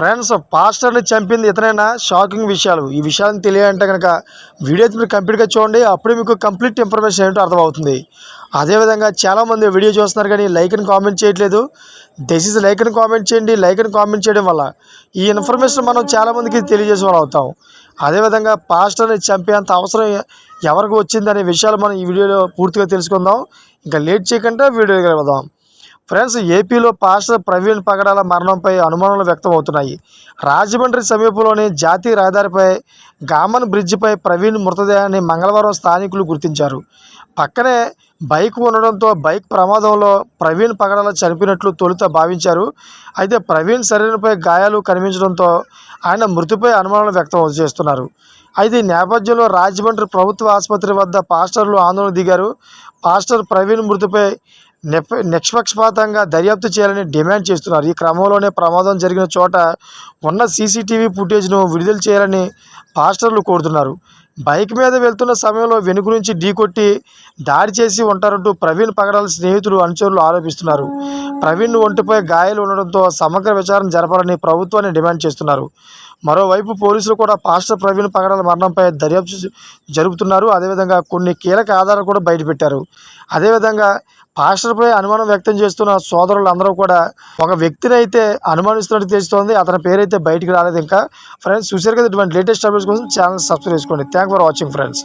Friends పాస్టర్ని చంపింది ఇతనైనా? Shocking విషయాలు. ఈ విషయాలను తెలియాలంటే కనుక వీడియో మీరు కంప్లీట్గా చూడండి. అప్పుడే మీకు కంప్లీట్ ఇన్ఫర్మేషన్ ఏంటో అర్థమవుతుంది. అదేవిధంగా చాలామంది వీడియో చూస్తున్నారు కానీ లైక్ అని కామెంట్ చేయట్లేదు. దయచేసి లైక్ అని కామెంట్ చేయండి. లైక్ అని కామెంట్ చేయడం వల్ల ఈ ఇన్ఫర్మేషన్ మనం చాలామందికి తెలియజేసే వాళ్ళు అవుతాం అదేవిధంగా పాస్టర్ని చంపేంత అవసరం ఎవరికి వచ్చిందనే విషయాలు మనం ఈ వీడియోలో పూర్తిగా తెలుసుకుందాం. ఇంకా లేట్ చేయకుండా వీడియోకి వెళ్దాం. ఫ్రెండ్స్ ఏపీలో పాస్టర్ ప్రవీణ్ పగడాల మరణంపై అనుమానాలు వ్యక్తం అవుతున్నాయి రాజమండ్రి సమీపంలోని జాతీయ రహదారిపై గామన్ బ్రిడ్జిపై ప్రవీణ్ మృతదేహాన్ని మంగళవారం స్థానికులు గుర్తించారు. పక్కనే బైక్ ఉండడంతో బైక్ ప్రమాదంలో ప్రవీణ్ పగడాల చనిపోయినట్లు తొలుత భావించారు. అయితే ప్రవీణ్ శరీరంపై గాయాలు కనిపించడంతో ఆయన మృతిపై అనుమానాలు వ్యక్తం చేస్తున్నారు. అయితే ఈ నేపథ్యంలో రాజమండ్రి ప్రభుత్వ ఆసుపత్రి వద్ద పాస్టర్లు ఆందోళన దిగారు. పాస్టర్ ప్రవీణ్ మృతిపై నిష్పక్షపాతంగా దర్యాప్తు చేయాలని డిమాండ్ చేస్తున్నారు. ఈ క్రమంలోనే ప్రమాదం జరిగిన చోట ఉన్న సీసీటీవీ ఫుటేజ్ను విడుదల చేయాలని పాస్టర్లు కోరుతున్నారు. బైక్ మీద వెళ్తున్న సమయంలో వెనుక నుంచి ఢీకొట్టి దాడి చేసి ఉంటారంటూ ప్రవీణ్ పగడాల స్నేహితులు అనుచరులు ఆరోపిస్తున్నారు. ప్రవీణ్ ఒంటిపై గాయాలు ఉండడంతో సమగ్ర విచారణ జరపాలని ప్రభుత్వాన్ని డిమాండ్ చేస్తున్నారు. మరోవైపు పోలీసులు కూడా పాస్టర్ ప్రవీణ్ పగడాల మరణంపై దర్యాప్తు జరుపుతున్నారు. అదేవిధంగా కొన్ని కీలక ఆధారాలు కూడా బయటపెట్టారు. అదేవిధంగా పాస్టర్పై అనుమానం వ్యక్తం చేస్తున్న సోదరులు అందరూ కూడా ఒక వ్యక్తిని అయితే అనుమానిస్తున్నట్టు తెలుస్తోంది. అతని పేరైతే బయటికి రాలేదు. ఇంకా ఫ్రెండ్స్ చూసారు కదా ఇటువంటి లేటెస్ట్ అప్డేట్ కోసం ఛానల్ సబ్స్క్రైబ్ చేసుకోండి. Thank for watching friends